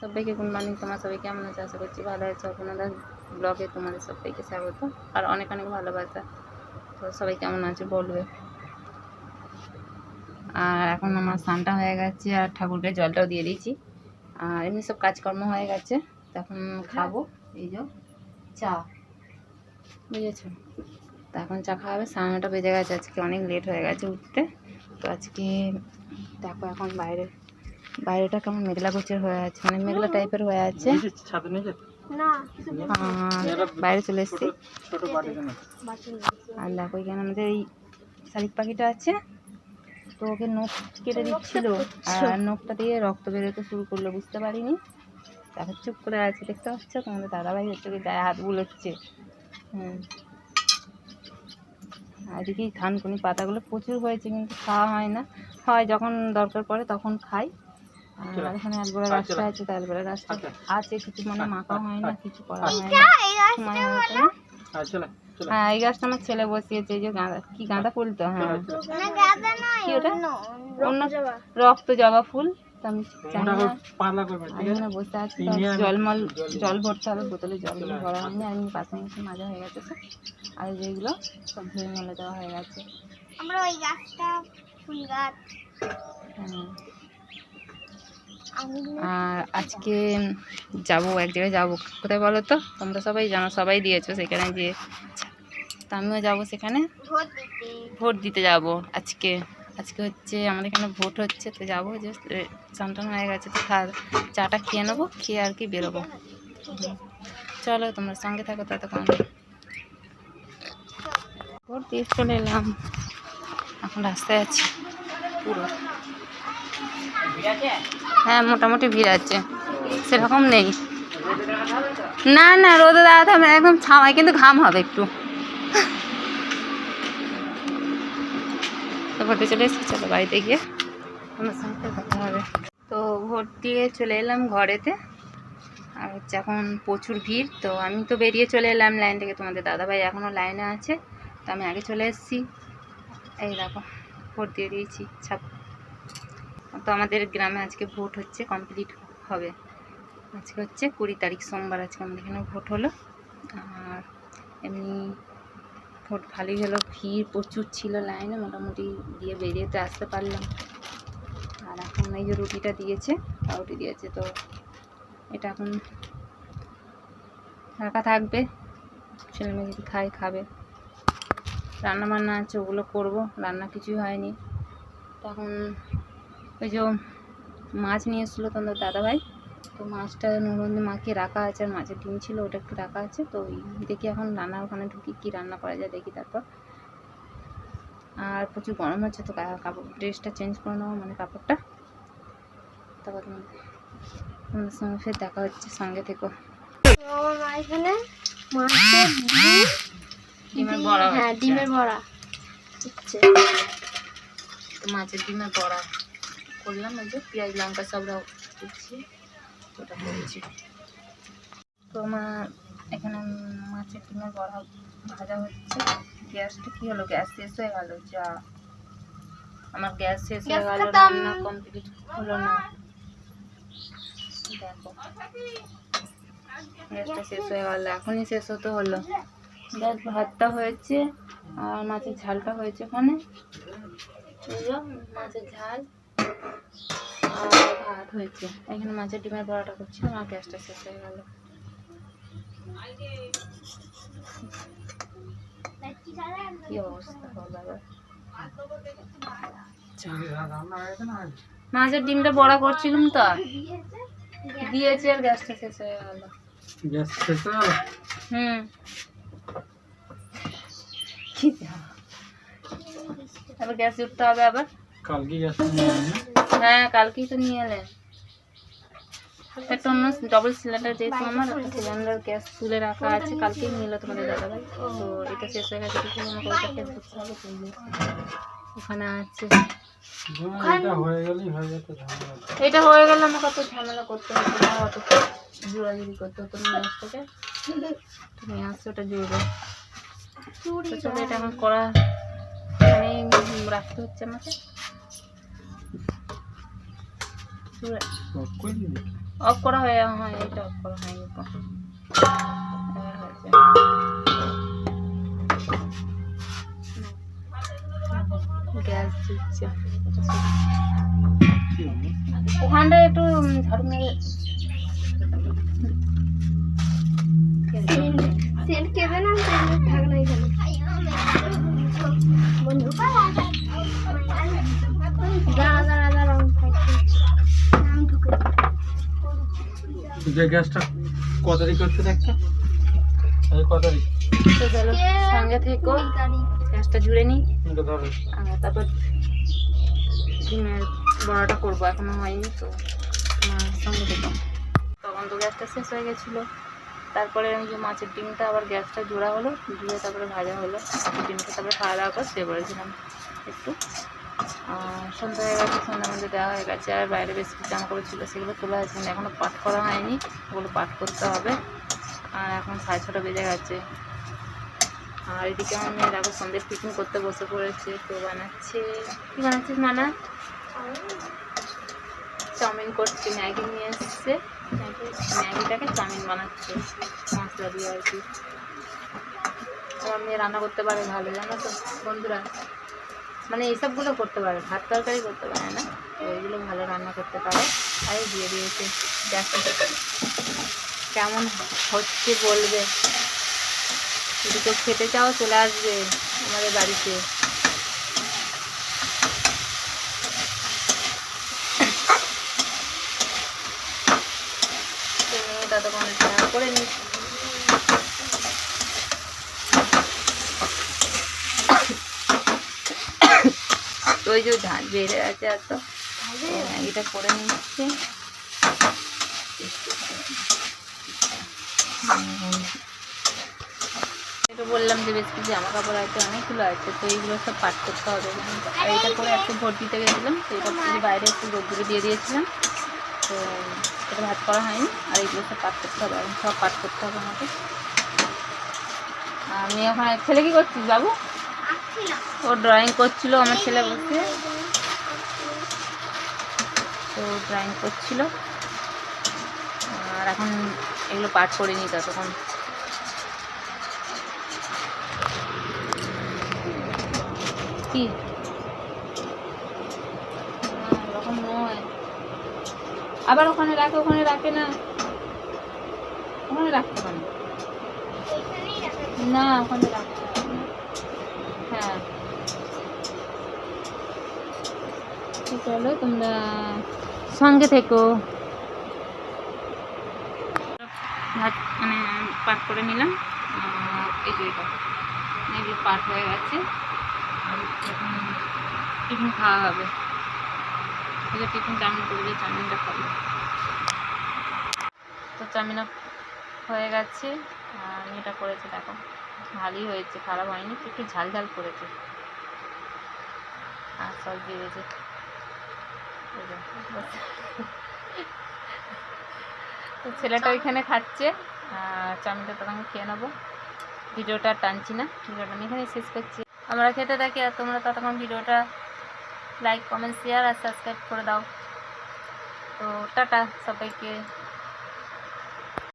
সবাইকে good morning, তোমার সবাই কেমন আছে? আশা করছি ভালো আছে। আপনাদের ব্লগে তোমাদের সবাইকে স্বাগত। আর অনেক অনেক ভালোবাসা। তো সবাই কেমন আছে বলবে। আর এখন আমার স্নানটা হয়ে গেছে আর ঠাকুরকে জলটাও দিয়ে দিয়েছি। আর এমনি সব কাজকর্ম হয়ে গেছে। তো এখন খাব। এই যে চা। বুঝেছ? তো এখন চা খাওয়াবে। সাড়ে বেজে গেছে। আজকে অনেক লেট হয়ে গেছে উঠতে। তো আজকে দেখো এখন বাইরে বাইরেটা কেমন মেঘলা গোচের হয়ে আছে মানে মেঘলা টাইপের হয়ে আছে। আর বাইরে চলে এসেছি। আর দেখো এখানে আমাদের এই শালিক পাখিটা আছে তো ওকে নখ কেটে দিচ্ছিল আর নখটা দিয়ে রক্ত বেরোতে শুরু করল বুঝতে পারিনি। তারপর চুপ করে আছে দেখতে পাচ্ছ? তোমাদের দাদাভাই হচ্ছে গায়ে হাত বুলোচ্ছে। হুম। আর এদিকে থানকুনি পাতাগুলো প্রচুর হয়েছে কিন্তু খাওয়া হয় না। হয় যখন দরকার পড়ে তখন খাই। আর এখানে অ্যালবেরা গাছটা আছে তো অ্যালবেরা গাছটা আছে কিছু মানে মাখা হয় না কিছু করা হয় না সময় হয়েছে না। হ্যাঁ হ্যাঁ এই গাছটা আমার ছেলে বসিয়েছে যে গাঁদা কি গাঁদা ফুল তো হ্যাঁ। কি ওটা? অন্য রক্ত জবা। ফুল তো আমি বসে আছি জলমল জল ভরতে হবে বোতলে জল ভরা হয়নি আর এমনি পাশে এসে মাজা হয়ে গেছে আর যেগুলো সব ধুয়ে মেলে দেওয়া হয়ে গেছে। আমরা ওই গাছটা ফুল গাছ। হ্যাঁ। আর আজকে যাব, এক জায়গায় যাব। কোথায় বলো তো? তোমরা সবাই জানো, সবাই দিয়েছ সেখানে যে তো আমিও যাব সেখানে। ভোট দিতে যাব আজকে। আজকে হচ্ছে আমাদের এখানে ভোট হচ্ছে, তো যাব যে স্নান হয়ে গেছে, তো চাটা খেয়ে নেব, খেয়ে আর কি বেরোবো। চলো, তোমরা সঙ্গে থাকো ততক্ষণ। ভোট দিয়ে চলে এলাম। এখন রাস্তায় আছি, পুরো। হ্যাঁ মোটামুটি ভিড় আছে। সেরকম নেই। না না, রোদে দাঁড়াতে হবে একদম ছাওয়ায়, কিন্তু ঘাম হবে একটু। তো চলে এসেছি, চলো বাড়িতে গিয়ে আমার সঙ্গে কথা হবে। তো ভোট দিয়ে চলে এলাম ঘরেতে। আর হচ্ছে এখন প্রচুর ভিড়, তো আমি তো বেরিয়ে চলে এলাম লাইন থেকে। তোমাদের দাদাভাই এখনও লাইনে আছে, তো আমি আগে চলে এসেছি। এই দেখো ভোট দিয়ে দিয়েছি ছাপ তো আমাদের গ্রামে আজকে ভোট হচ্ছে কমপ্লিট হবে। আজকে হচ্ছে কুড়ি তারিখ, সোমবার আজকে আমাদের এখানে ভোট হলো। আর এমনি ভোট ভালোই হলো, ভিড় প্রচুর ছিল লাইনে, মোটামুটি দিয়ে বেরিয়ে তো আসতে পারলাম। আর এখন এই যে রুটিটা দিয়েছে, পাউরুটি দিয়েছে, তো এটা এখন রাখা থাকবে। ছেলে মেয়ে যদি খায়, খাবে। রান্না বান্না আছে, ওগুলো করব, রান্না কিছুই হয়নি। তখন ওই যে মাছ নিয়ে এসেছিল তোমাদের দাদাভাই। তো মাছটা নুন মাখিয়ে রাখা আছে আর মাছের ডিম ছিল ওটা একটু রাখা আছে। তো ওই দেখি এখন রান্না ওখানে ঢুকি কী রান্না করা যায় দেখি তারপর। আর প্রচুর গরম হচ্ছে তো কাপড় ড্রেসটা চেঞ্জ করে নেব মানে কাপড়টা। তারপর তোমাদের সঙ্গে ফের দেখা হচ্ছে সঙ্গে থেকো। ডিমের বড়া হ্যাঁ হচ্ছে। মাছের ডিমের বড়া। করলাম ওই যে পেঁয়াজ লঙ্কা সব রা- দিচ্ছি ওটা করেছি। তো মা এখানে মাছের ডিমের বড়া ভাজা হচ্ছে। গ্যাসটা কি হলো? গ্যাস শেষ হয়ে গেল? যা। আমার গ্যাস শেষ হয়ে গেল রান্না কমপ্লিট হলো না। দেখো। গ্যাসটা শেষ হয়ে গেল এখনই শেষ হতে হলো। গ্যাস ভাতটা হয়েছে আর মাছের ঝালটা হয়েছে ওখানে। এই মাছের ঝাল। আর ভাত হয়েছে। এখানে মাছের ডিমের বড়াটা করছিলাম আর গ্যাসটা শেষ হয়ে গেল। কি অবস্থা হলো আবার রান্না হয়েছে না মাছের ডিমটা বড়া করছিলাম তো। দিয়েছে আর গ্যাসটা শেষ হয়ে গেল। গ্যাস শেষ হয়ে গেল? হুম। কি আবার গ্যাস হবে আবার। কালকে হ্যাঁ কালকেই তো নিয়ে এলেন। একটা অন্য ডবল সিলিন্ডার যেহেতু আমার সিলিন্ডার গ্যাস তুলে রাখা আছে কালকেই নিল তোমাদের দাদাভাই। তো এটা শেষ হয়ে গেছে কিছু মনে করে হবে ওখানে আছে। এটা হয়ে গেলে আমাকে অত ঝামেলা করতে হতো না অত জোড়াজুড়ি করতে হতো না থেকে। তুমি আসছো ওটা জুড়বে চলো এটা এখন করা মানে রাখতে হচ্ছে আমাকে। অফ করা হয়ে, হয় এটা অফ করা হয়নি গ্যাস দিচ্ছে। ওখানটায় একটু ঝাড়ু মেরে সেন্ট কেবে না যে গ্যাসটা ক তারিখ করতে দেখছ এই ক তারিখ? তো চলো সঙ্গে থেকো গ্যাসটা জুড়ে ধরো। তারপর ডিমের বড়াটা করব এখনও হয়নি তো। সঙ্গে দেখো তখন তো গ্যাসটা শেষ হয়ে গেছিল। তারপরে ওই যে মাছের ডিমটা আবার গ্যাসটা জোড়া হলো জুড়ে তারপরে ভাজা হলো। ডিমটা তারপরে খাওয়া দাওয়া করে শুয়ে পড়েছিলাম একটু। সন্ধ্যা হয়ে গেছে সন্ধ্যার মধ্যে দেওয়া হয়ে গেছে, আর বাইরে বেশ কিছু জামা কাপড় ছিল, সেগুলো তোলা হয়েছে এখনও পাঠ করা হয়নি, ওগুলো পাঠ করতে হবে। আর এখন সাড়ে ছটা বেজে গেছে। আর এদিকে আমার মেয়ে দেখো সন্ধ্যে টিফিন করতে বসে পড়েছে, তো বানাচ্ছে। কী বানাচ্ছিস মানা? চাউমিন করছে, ম্যাগি নিয়ে এসছে। ম্যাগি ম্যাগিটাকে চাউমিন বানাচ্ছে, মশলা দিয়ে আর কি। আমার মেয়ে রান্না করতে পারে ভালো, জানো তো, বন্ধুরা? মানে এইসবগুলো করতে পারে, ভাত তরকারি করতে পারে না ওইগুলো ভালো রান্না করতে পারে। আর দিয়ে দিয়েছে, দেখো কেমন হচ্ছে বলবে। যদি কেউ খেতে চাও চলে আসবে আমাদের বাড়িতে তুমি ততক্ষণ স্নান করে নিস ওই যে ধান বেড়ে আছে এত তো। ম্যাগিটা করে নিচ্ছি। এটা বললাম যে বেশ কিছু জামা কাপড় আছে, অনেকগুলো আছে, তো এইগুলো সব পাট করতে হবে। আর এটা করে একটু ভোট দিতে গেছিলাম, তো এটা বাইরে একটু রোদ্দুরে দিয়ে দিয়েছিলাম। তো এটা ভাত করা হয়নি, আর এইগুলো সব পাট করতে হবে সব পাট করতে হবে আমাকে। আমি এখন ছেলে কি করছিস বাবু ও ড্রয়িং করছিল আমার ছেলে বসে তো ড্রয়িং করছিল। আর এখন এগুলো পাঠ করে নি ততক্ষণ। কি? না, এরকম নয়। আবার ওখানে রাখে ওখানে রাখে না। ওখানে রাখতে পারে না। ওখানে রাখতে পারে না। হ্যাঁ চলো তোমরা সঙ্গে থেকো। ভাত মানে পাট করে নিলাম। এই যে এগুলো পাট হয়ে গেছে। এখন টিফিন খাওয়া হবে। এই যে টিফিন চাউমিন করলে চাউমিনটা খাব। তো চাউমিনও হয়ে গেছে। আর এটা করেছে, দেখো ভালোই হয়েছে, খারাপ হয়নি, একটু ঝাল ঝাল করেছে। আর দিয়ে দিয়েছে। তো ছেলেটা ওইখানে খাচ্ছে আর চাউমিনটা তখন খেয়ে নেব। ভিডিওটা টানছি না ভিডিওটা আমি এখানে শেষ করছি। আমরা খেতে থাকি আর তোমরা ততক্ষণ ভিডিওটা লাইক কমেন্ট শেয়ার আর সাবস্ক্রাইব করে দাও। তো টাটা সবাইকে।